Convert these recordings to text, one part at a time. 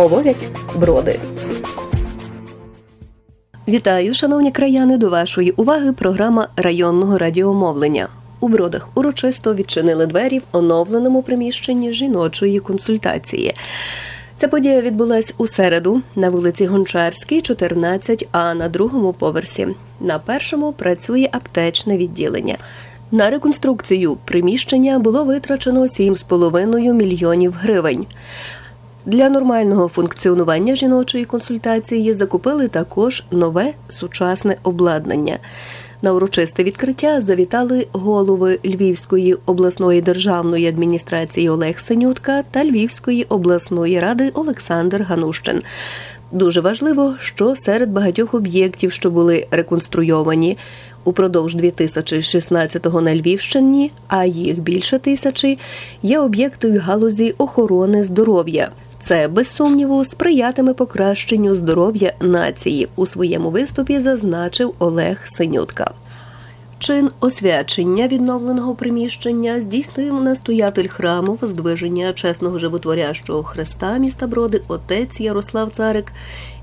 Говорять броди. Вітаю, шановні краяни. До вашої уваги програма районного радіомовлення. У бродах урочисто відчинили двері в оновленому приміщенні жіночої консультації. Ця подія відбулась у середу на вулиці Гончарській, 14, а на другому поверсі. На першому працює аптечне відділення. На реконструкцію приміщення було витрачено 7,5 мільйонів гривень. Для нормального функціонування жіночої консультації закупили також нове сучасне обладнання. На урочисте відкриття завітали голови Львівської обласної державної адміністрації Олег Синютка та Львівської обласної ради Олександр Ганущин. Дуже важливо, що серед багатьох об'єктів, що були реконструйовані упродовж 2016-го на Львівщині, а їх більше тисячі, є об'єкти в галузі охорони здоров'я. Це без сумніву сприятиме покращенню здоров'я нації. У своєму виступі зазначив Олег Синютка. Чин освячення відновленого приміщення здійснив настоятель храму воздвиження чесного животворящого Христа міста Броди отець Ярослав Царик,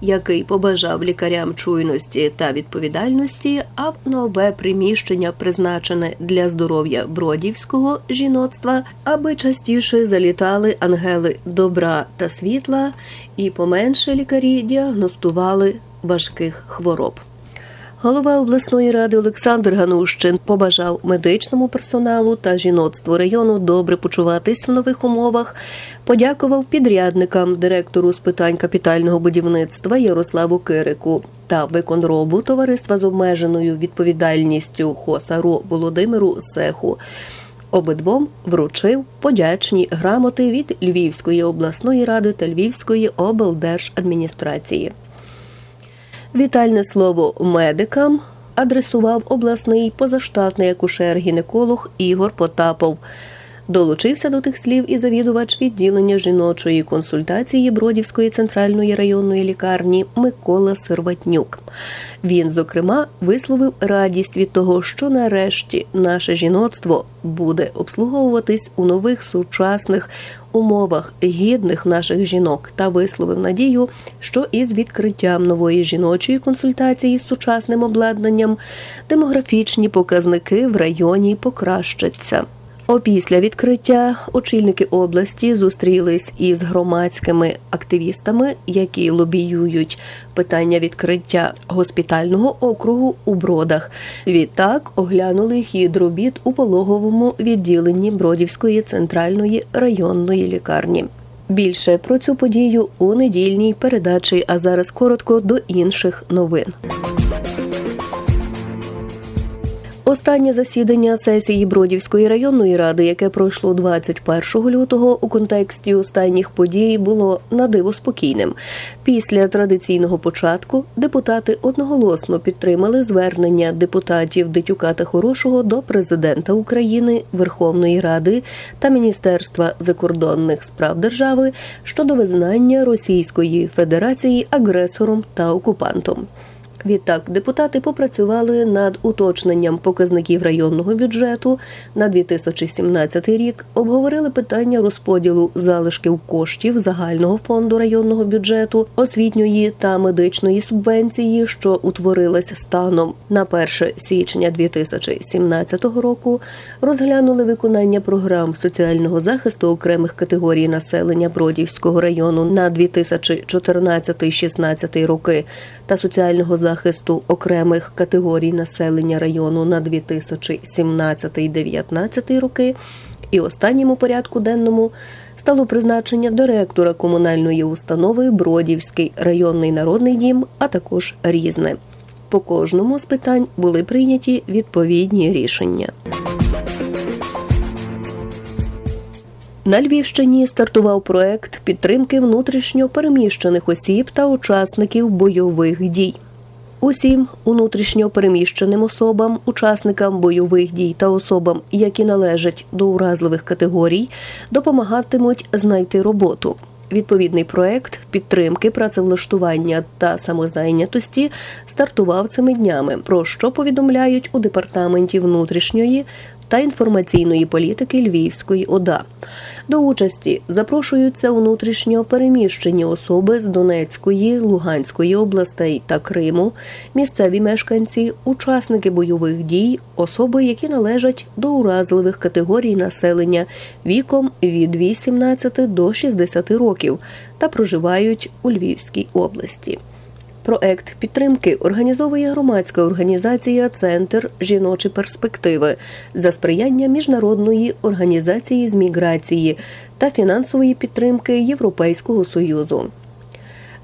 який побажав лікарям чуйності та відповідальності, а в нове приміщення призначене для здоров'я бродівського жіноцтва, аби частіше залітали ангели добра та світла, і поменше лікарі діагностували важких хвороб. Голова обласної ради Олександр Ганущин побажав медичному персоналу та жіноцтву району добре почуватись в нових умовах. Подякував підрядникам, директору з питань капітального будівництва Ярославу Кирику та виконробу товариства з обмеженою відповідальністю Хосаро Володимиру Сеху. Обидвом вручив подячні грамоти від Львівської обласної ради та Львівської облдержадміністрації. Вітальне слово медикам адресував обласний позаштатний акушер-гінеколог Ігор Потапов. Долучився до тих слів і завідувач відділення жіночої консультації Бродівської центральної районної лікарні Микола Серватнюк. Він, зокрема, висловив радість від того, що нарешті наше жіноцтво буде обслуговуватись у нових сучасних умовах гідних наших жінок, та висловив надію, що із відкриттям нової жіночої консультації з сучасним обладнанням демографічні показники в районі покращаться. Опісля відкриття очільники області зустрілись із громадськими активістами, які лобіюють питання відкриття госпітального округу у бродах. Відтак оглянули хід робіт у пологовому відділенні Бродівської центральної районної лікарні. Більше про цю подію у недільній передачі. А зараз коротко до інших новин. Останнє засідання сесії Бродівської районної ради, яке пройшло 21 лютого у контексті останніх подій, було на диво спокійним. Після традиційного початку депутати одноголосно підтримали звернення депутатів Дитюка та Хорошого до президента України, Верховної Ради та Міністерства закордонних справ держави щодо визнання Російської Федерації агресором та окупантом. Відтак депутати попрацювали над уточненням показників районного бюджету на 2017 рік, обговорили питання розподілу залишків коштів загального фонду районного бюджету, освітньої та медичної субвенції, що утворилась станом на 1 січня 2017 року. Розглянули виконання програм соціального захисту окремих категорій населення Бродівського району на 2014-16 роки та соціального захисту окремих категорій населення району на 2017-2019 роки. І останньому порядку денному стало призначення директора комунальної установи Бродівський районний народний дім, а також різне. По кожному з питань були прийняті відповідні рішення. На Львівщині стартував проект підтримки внутрішньо переміщених осіб та учасників бойових дій. Усім внутрішньо переміщеним особам, учасникам бойових дій та особам, які належать до уразливих категорій, допомагатимуть знайти роботу. Відповідний проект підтримки працевлаштування та самозайнятості стартував цими днями. Про що повідомляють у департаменті внутрішньої та інформаційної політики Львівської ОДА. До участі запрошуються внутрішньо переміщені особи з Донецької, Луганської областей та Криму, місцеві мешканці, учасники бойових дій, особи, які належать до уразливих категорій населення віком від 18 до 60 років та проживають у Львівській області. Проект підтримки організовує громадська організація Центр жіночі перспективи за сприяння міжнародної організації з міграції та фінансової підтримки Європейського союзу.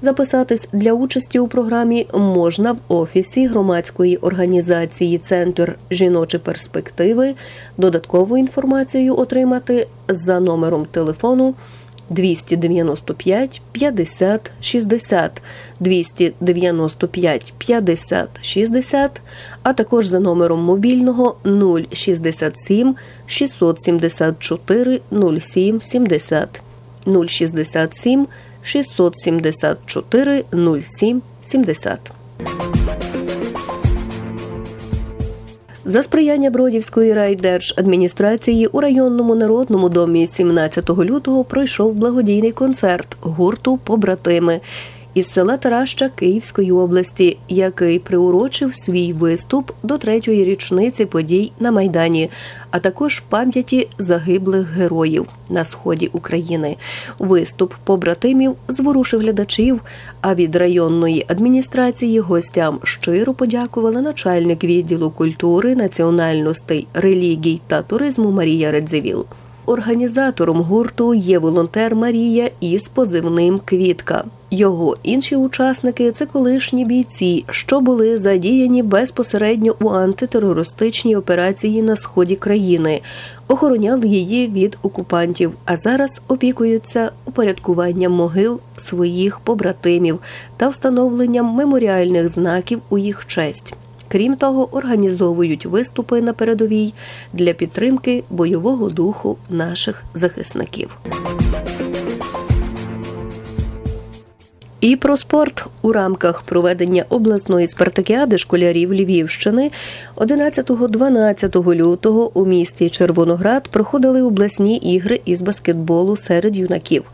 Записатись для участі у програмі можна в офісі громадської організації Центр жіночі перспективи. Додаткову інформацію отримати за номером телефону 295 50 60 295 50 60, а також за номером мобільного 067 674 07 70 067 674 07 70. За сприяння Бродівської райдержадміністрації у районному народному домі 17 лютого пройшов благодійний концерт гурту Побратими із села Тараща Київської області, який приурочив свій виступ до третьої річниці подій на майдані, а також пам'яті загиблих героїв на сході України. Виступ побратимів зворушив глядачів. А від районної адміністрації гостям щиро подякувала начальник відділу культури, національностей, релігій та туризму Марія Редзивіл. Організатором гурту є волонтер Марія із позивним Квітка. Його інші учасники це колишні бійці, що були задіяні безпосередньо у антитерористичній операції на сході країни, охороняли її від окупантів, а зараз опікуються упорядкуванням могил своїх побратимів та встановленням меморіальних знаків у їх честь. Крім того, організовують виступи на передовій для підтримки бойового духу наших захисників. І про спорт у рамках проведення обласної спартакіади школярів Львівщини 11-12 лютого у місті Червоноград проходили обласні ігри із баскетболу серед юнаків.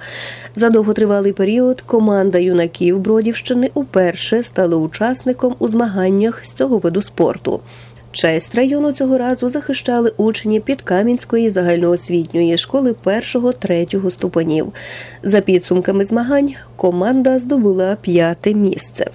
За довготривалий період команда юнаків Бродівщини уперше стала учасником у змаганнях з цього виду спорту. Честь району цього разу захищали учні Підкам'янської загальноосвітньої школи першого-третього ступенів. За підсумками змагань команда здобула п'яте місце.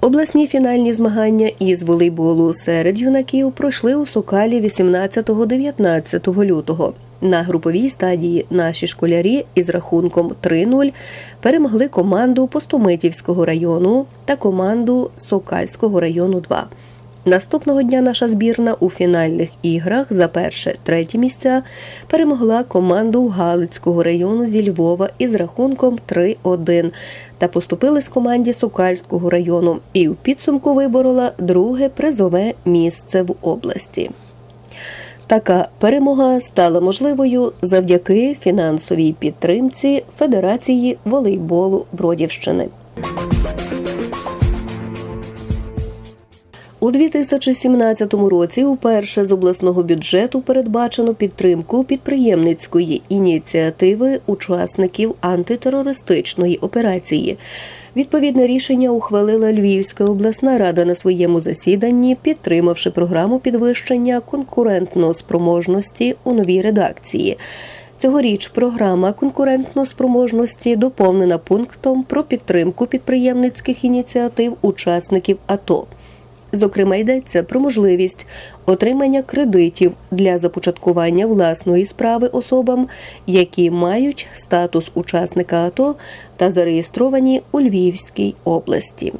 Обласні фінальні змагання із волейболу серед юнаків пройшли у Сокалі 18-19 лютого. На груповій стадії наші школярі із рахунком 3-0 перемогли команду Постомитівського району та команду Сокальського району 2. Наступного дня наша збірна у фінальних іграх за перше третє місця перемогла команду Галицького району зі Львова із рахунком 3-1 та поступилась команді Сокальського району і у підсумку виборола друге призове місце в області. Така перемога стала можливою завдяки фінансовій підтримці Федерації волейболу Бродівщини. У 2017 році уперше з обласного бюджету передбачено підтримку підприємницької ініціативи учасників антитерористичної операції. Відповідне рішення ухвалила Львівська обласна рада на своєму засіданні, підтримавши програму підвищення конкурентно-спроможності у новій редакції. Цьогоріч програма конкурентно-спроможності доповнена пунктом про підтримку підприємницьких ініціатив учасників АТО. Зокрема, йдеться про можливість отримання кредитів для започаткування власної справи особам, які мають статус учасника АТО та зареєстровані у Львівській області.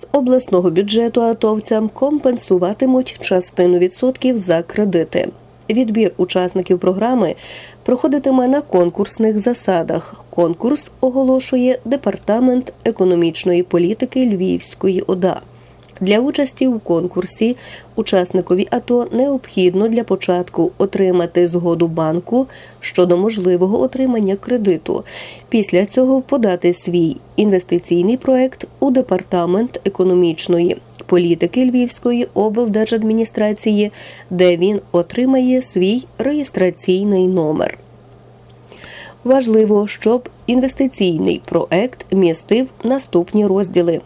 З обласного бюджету атовцям компенсуватимуть частину відсотків за кредити. Відбір учасників програми проходитиме на конкурсних засадах. Конкурс оголошує департамент економічної політики Львівської ОДА. Для участі у конкурсі учасникові АТО необхідно для початку отримати згоду банку щодо можливого отримання кредиту. Після цього подати свій інвестиційний проект у департамент економічної політики Львівської облдержадміністрації, де він отримає свій реєстраційний номер. Важливо, щоб інвестиційний проект містив наступні розділи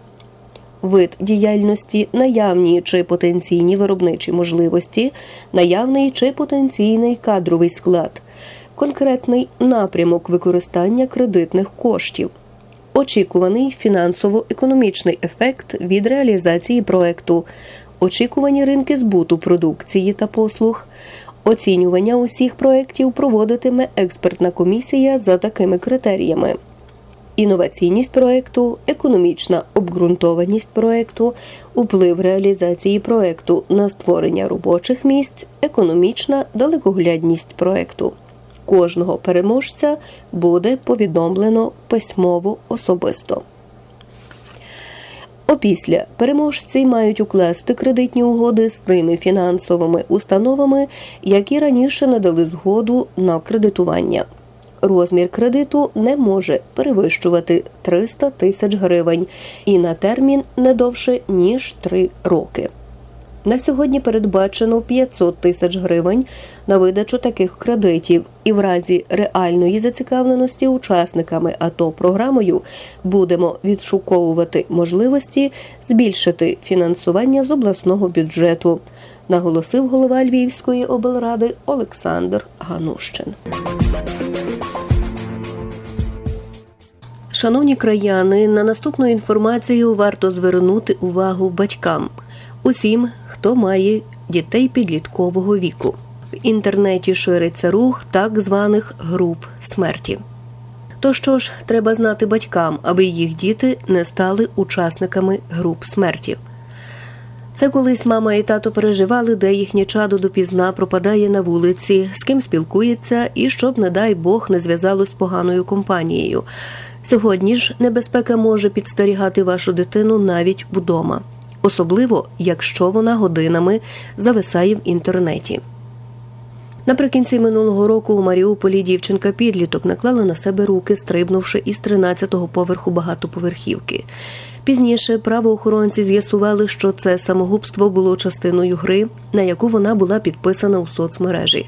вид діяльності, наявні чи потенційні виробничі можливості, наявний чи потенційний кадровий склад, конкретний напрямок використання кредитних коштів, очікуваний фінансово-економічний ефект від реалізації проекту, очікувані ринки збуту продукції та послуг. Оцінювання усіх проєктів проводитиме експертна комісія за такими критеріями інноваційність проекту, економічна обґрунтованість проекту, вплив реалізації проекту на створення робочих місць, економічна далекоглядність проекту. Кожного переможця буде повідомлено письмово особисто. Опісля переможці мають укласти кредитні угоди з тими фінансовими установами, які раніше надали згоду на кредитування. Розмір кредиту не може перевищувати 300 тисяч гривень і на термін не довше ніж 3 роки. На сьогодні передбачено 500 тисяч гривень на видачу таких кредитів, і в разі реальної зацікавленості учасниками АТО програмою будемо відшуковувати можливості збільшити фінансування з обласного бюджету, наголосив голова Львівської облради Олександр Ганущин. Шановні краяни, на наступну інформацію варто звернути увагу батькам, усім, хто має дітей підліткового віку. В інтернеті шириться рух так званих груп смерті. То що ж, треба знати батькам, аби їх діти не стали учасниками груп смерті. Це колись мама і тато переживали, де їхнє чадо допізна пропадає на вулиці, з ким спілкується, і щоб, не дай Бог, не зв'язалось з поганою компанією. Сьогодні ж небезпека може підстерігати вашу дитину навіть вдома, особливо якщо вона годинами зависає в інтернеті. Наприкінці минулого року у Маріуполі дівчинка підліток наклала на себе руки, стрибнувши із 13-го поверху багатоповерхівки. Пізніше правоохоронці з'ясували, що це самогубство було частиною гри, на яку вона була підписана у соцмережі.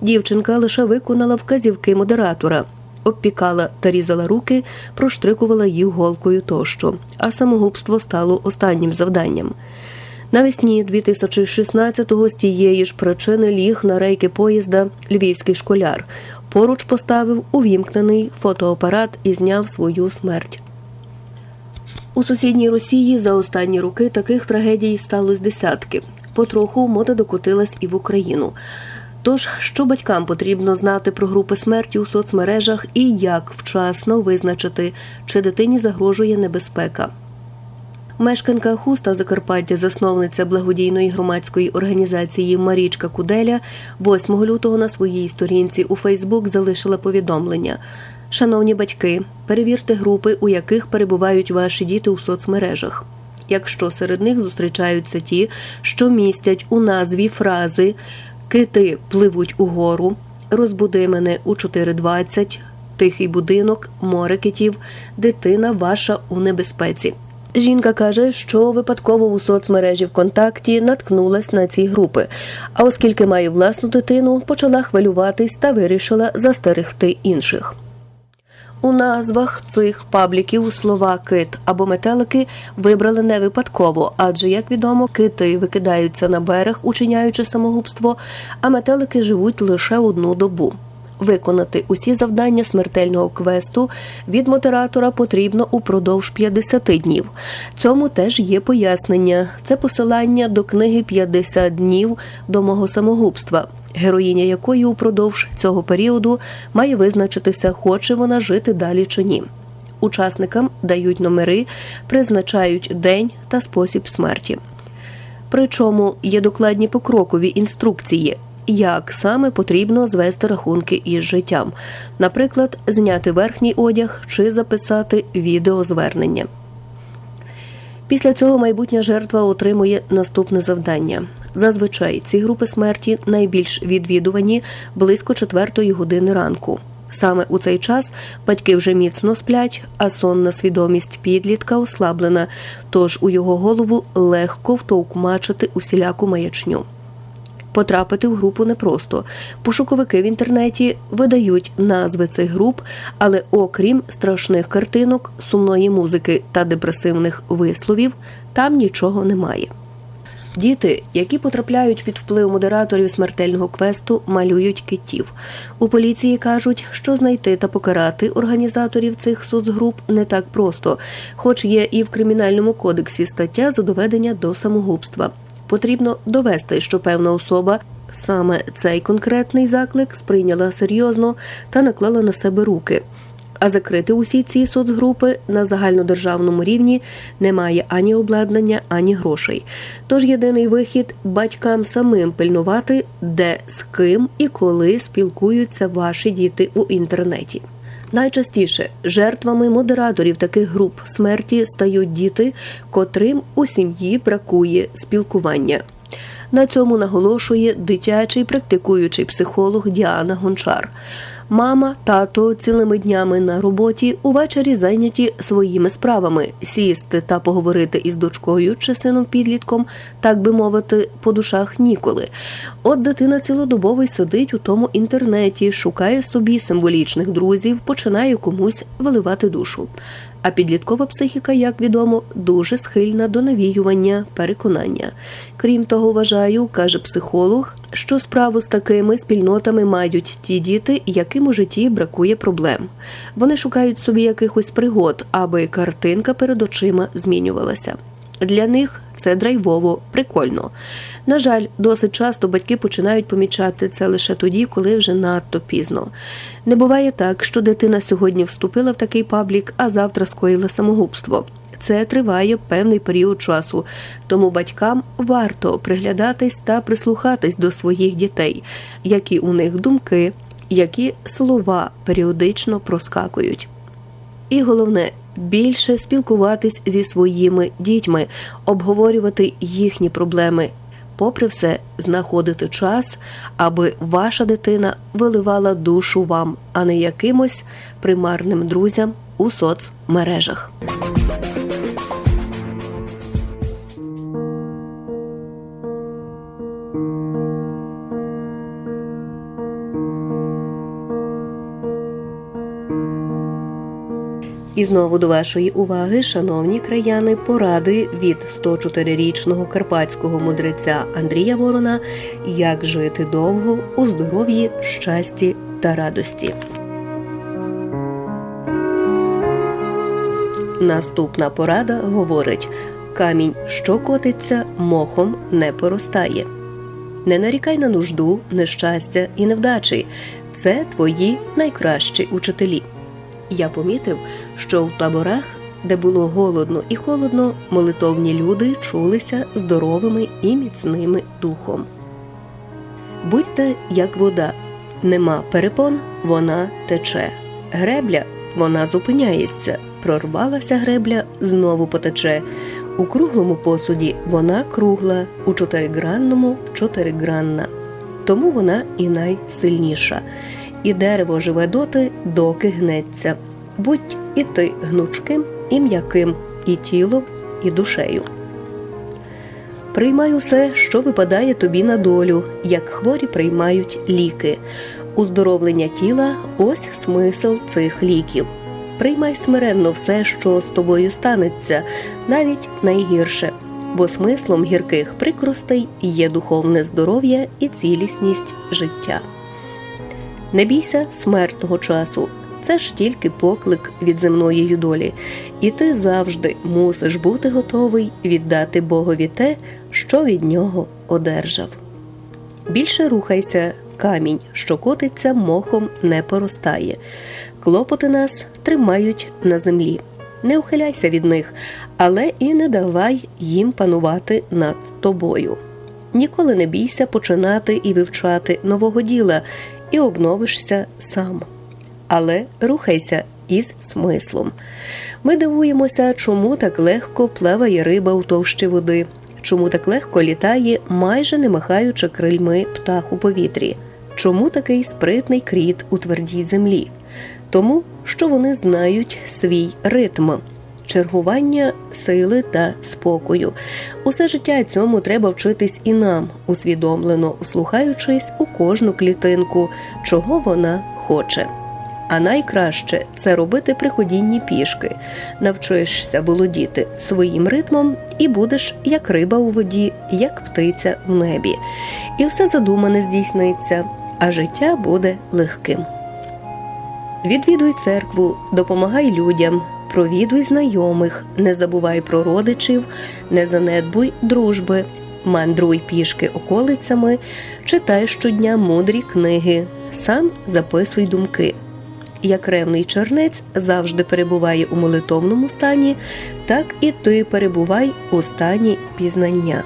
Дівчинка лише виконала вказівки модератора обпікала та різала руки, проштрикувала їх голкою тощо, а самогубство стало останнім завданням. Навесні 2016-го з тієї ж причини ліг на рейки поїзда львівський школяр. Поруч поставив увімкнений фотоапарат і зняв свою смерть. У сусідній Росії за останні роки таких трагедій сталося десятки. Потроху мода докотилась і в Україну. Тож, що батькам потрібно знати про групи смерті у соцмережах і як вчасно визначити, чи дитині загрожує небезпека. Мешканка хуста Закарпаття, засновниця благодійної громадської організації Марічка Куделя, 8 лютого на своїй сторінці у Фейсбук залишила повідомлення. Шановні батьки, перевірте групи, у яких перебувають ваші діти у соцмережах. Якщо серед них зустрічаються ті, що містять у назві фрази Кити пливуть угору, розбуди мене у 4.20, тихий будинок, море китів, дитина ваша у небезпеці. Жінка каже, що випадково у соцмережі ВКонтакті наткнулась на ці групи. А оскільки має власну дитину, почала хвилюватись та вирішила застерегти інших. У назвах цих пабліків слова кит або метелики вибрали не випадково, адже, як відомо, кити викидаються на берег, учиняючи самогубство, а метелики живуть лише одну добу. Виконати усі завдання смертельного квесту від модератора потрібно упродовж 50 днів. Цьому теж є пояснення. Це посилання до книги «50 днів до мого самогубства героїня якої упродовж цього періоду має визначитися, хоче вона жити далі чи ні. Учасникам дають номери, призначають день та спосіб смерті. Причому є докладні покрокові інструкції, як саме потрібно звести рахунки із життям, наприклад, зняти верхній одяг чи записати відеозвернення. Після цього майбутня жертва отримує наступне завдання. Зазвичай ці групи смерті найбільш відвідувані близько четвертої години ранку. Саме у цей час батьки вже міцно сплять, а сонна свідомість підлітка ослаблена, тож у його голову легко втовкмачити усіляку маячню. Потрапити в групу непросто. Пошуковики в інтернеті видають назви цих груп, але окрім страшних картинок, сумної музики та депресивних висловів, там нічого немає. Діти, які потрапляють під вплив модераторів смертельного квесту, малюють китів. У поліції кажуть, що знайти та покарати організаторів цих соцгруп не так просто, хоч є і в кримінальному кодексі стаття за доведення до самогубства. Потрібно довести, що певна особа саме цей конкретний заклик сприйняла серйозно та наклала на себе руки. А закрити усі ці соцгрупи на загальнодержавному рівні немає ані обладнання, ані грошей. Тож єдиний вихід батькам самим пильнувати, де з ким і коли спілкуються ваші діти у інтернеті. Найчастіше жертвами модераторів таких груп смерті стають діти, котрим у сім'ї бракує спілкування. На цьому наголошує дитячий практикуючий психолог Діана Гончар. Мама, тато цілими днями на роботі увечері зайняті своїми справами сісти та поговорити із дочкою чи сином підлітком, так би мовити, по душах ніколи. От дитина цілодобово сидить у тому інтернеті, шукає собі символічних друзів, починає комусь виливати душу. А підліткова психіка, як відомо, дуже схильна до навіювання, переконання. Крім того, вважаю, каже психолог, що справу з такими спільнотами мають ті діти, яким у житті бракує проблем. Вони шукають собі якихось пригод, аби картинка перед очима змінювалася. Для них це драйвово, прикольно. На жаль, досить часто батьки починають помічати це лише тоді, коли вже надто пізно. Не буває так, що дитина сьогодні вступила в такий паблік, а завтра скоїла самогубство. Це триває певний період часу, тому батькам варто приглядатись та прислухатись до своїх дітей, які у них думки, які слова періодично проскакують. І головне більше спілкуватись зі своїми дітьми, обговорювати їхні проблеми. Попри все, знаходити час, аби ваша дитина виливала душу вам, а не якимось примарним друзям у соцмережах. І знову до вашої уваги, шановні краяни, поради від 104-річного карпатського мудреця Андрія Ворона, як жити довго у здоров'ї, щасті та радості. Наступна порада говорить: камінь, що котиться, мохом не поростає. Не нарікай на нужду, нещастя і невдачі. Це твої найкращі учителі. Я помітив, що в таборах, де було голодно і холодно, молитовні люди чулися здоровими і міцними духом. Будьте як вода, нема перепон, вона тече. Гребля вона зупиняється, прорвалася гребля, знову потече. У круглому посуді вона кругла, у чотиригранному чотиригранна. Тому вона і найсильніша і дерево живе доти, доки гнеться. Будь і ти гнучким і м'яким, і тілом, і душею. Приймай усе, що випадає тобі на долю, як хворі приймають ліки. Уздоровлення тіла ось смисл цих ліків. Приймай смиренно все, що з тобою станеться, навіть найгірше, бо смислом гірких прикростей є духовне здоров'я і цілісність життя. Не бійся смертного часу, це ж тільки поклик від земної юдолі, і ти завжди мусиш бути готовий віддати Богові те, що від нього одержав. Більше рухайся, камінь, що котиться, мохом не поростає. Клопоти нас тримають на землі. Не ухиляйся від них, але і не давай їм панувати над тобою. Ніколи не бійся починати і вивчати нового діла, і обновишся сам. Але рухайся із смислом. Ми дивуємося, чому так легко плаває риба у товщі води, чому так легко літає, майже не махаючи крильми птах у повітрі, чому такий спритний кріт у твердій землі. Тому, що вони знають свій ритм. Чергування сили та спокою. Усе життя цьому треба вчитись і нам, усвідомлено слухаючись у кожну клітинку, чого вона хоче. А найкраще це робити при ходінні пішки. Навчишся володіти своїм ритмом і будеш як риба у воді, як птиця в небі. І все задумане здійсниться, а життя буде легким. Відвідуй церкву, допомагай людям, провідуй знайомих, не забувай про родичів, не занедбуй дружби, мандруй пішки околицями, читай щодня мудрі книги, сам записуй думки. Як ревний чернець завжди перебуває у молитовному стані, так і ти перебувай у стані пізнання.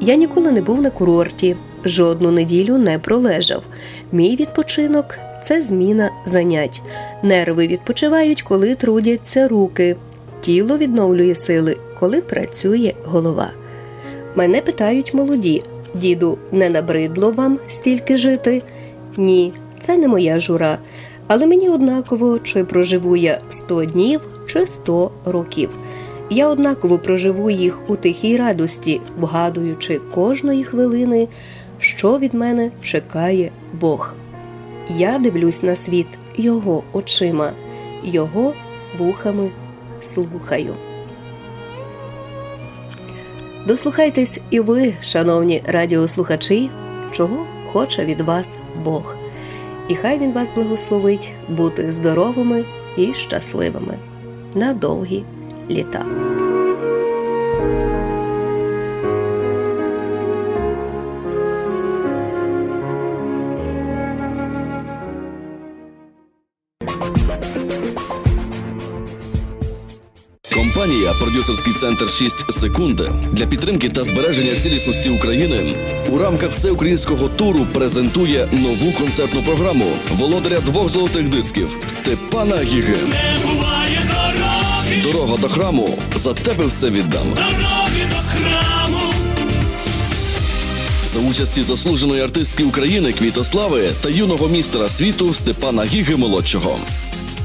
Я ніколи не був на курорті, жодну неділю не пролежав. Мій відпочинок це зміна занять. Нерви відпочивають, коли трудяться руки. Тіло відновлює сили, коли працює голова. Мене питають молоді: діду, не набридло вам стільки жити? Ні, це не моя жура. Але мені однаково, чи проживу я 100 днів чи 100 років. Я однаково проживу їх у тихій радості, вгадуючи кожної хвилини, що від мене чекає Бог. Я дивлюсь на світ його очима, його вухами слухаю. Дослухайтесь і ви, шановні радіослухачі, чого хоче від вас Бог. І хай він вас благословить бути здоровими і щасливими на довгі літа. Компанія Продюсерський центр 6 секунд для підтримки та збереження цілісності України у рамках всеукраїнського туру презентує нову концертну програму володаря двох золотих дисків Степана Гіги. Не буває дороги, Дорога до храму. За тебе все віддам. дороги до храму. За участі заслуженої артистки України Квітослави та юного містера світу Степана Гіги молодшого.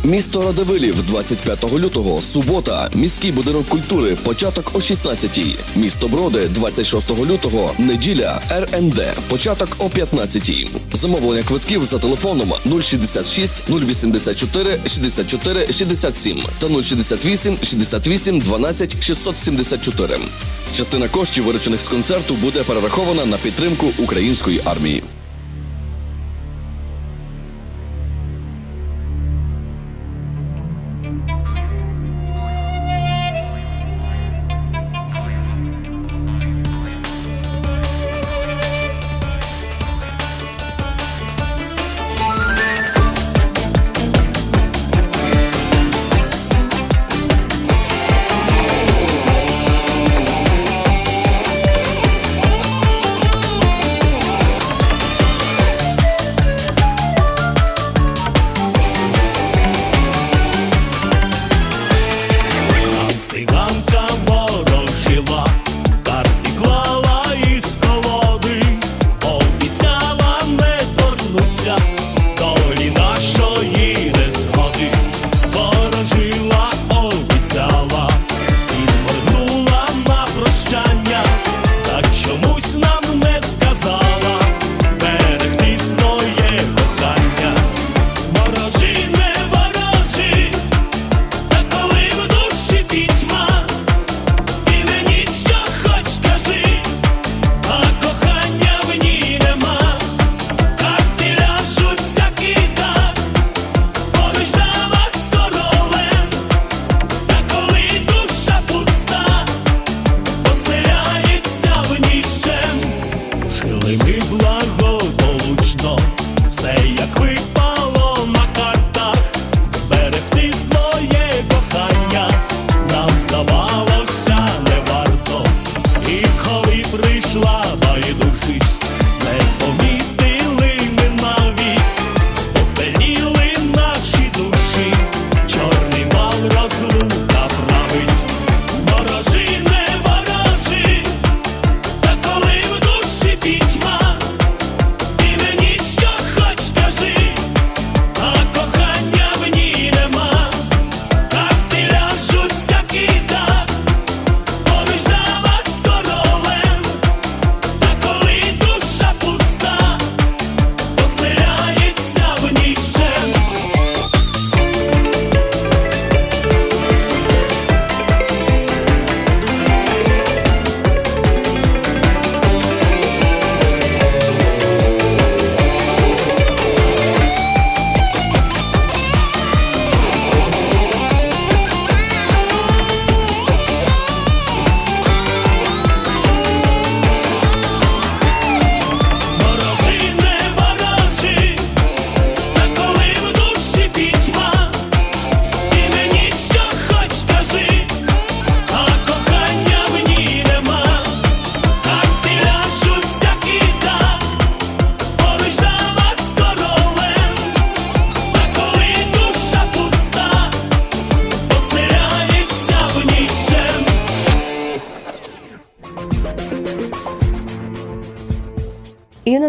Місто Радивилів 25 лютого, субота, міський будинок культури, початок о 16-й. Місто Броди 26 лютого, неділя, РНД, початок о 15-й. Замовлення квитків за телефоном 066 084 64 67 та 068 68 12 674. Частина коштів, виручених з концерту, буде перерахована на підтримку української армії.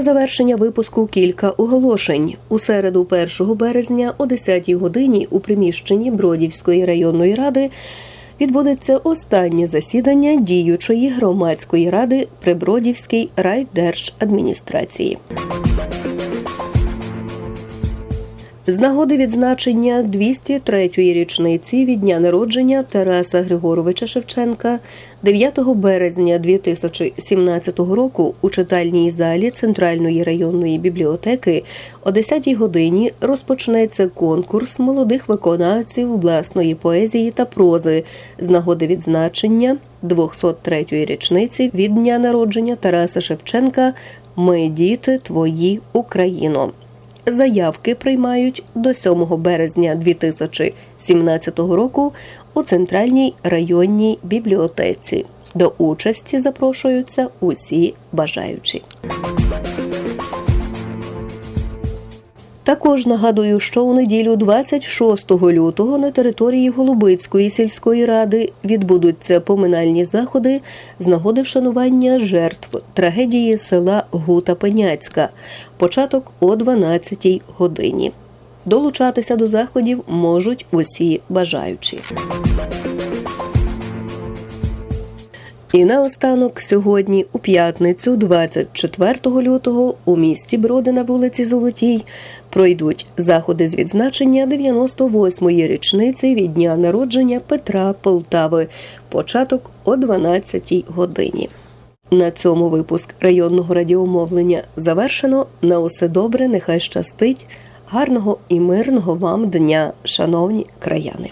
Завершення випуску кілька оголошень. У середу, 1 березня, о 10 годині у приміщенні Бродівської районної ради відбудеться останнє засідання діючої громадської ради при Бродівській райдержадміністрації. З нагоди відзначення 203-ї річниці від дня народження Тараса Григоровича Шевченка 9 березня 2017 року у читальній залі Центральної районної бібліотеки о 10 годині розпочнеться конкурс молодих виконавців власної поезії та прози з нагоди відзначення 203-ї річниці від дня народження Тараса Шевченка Ми діти твої Україно. Заявки приймають до 7 березня 2017 року у центральній районній бібліотеці. До участі запрошуються усі бажаючі. Також нагадую, що у неділю 26 лютого на території Голубицької сільської ради відбудуться поминальні заходи з нагоди вшанування жертв трагедії села Гута Пеняцька. Початок о 12 годині. Долучатися до заходів можуть усі бажаючі. І наостанок сьогодні, у п'ятницю, 24 лютого, у місті Броди на вулиці Золотій пройдуть заходи з відзначення 98-ї річниці від дня народження Петра Полтави. Початок о 12 годині. На цьому випуск районного радіомовлення завершено. На усе добре, нехай щастить. Гарного і мирного вам дня, шановні краяни.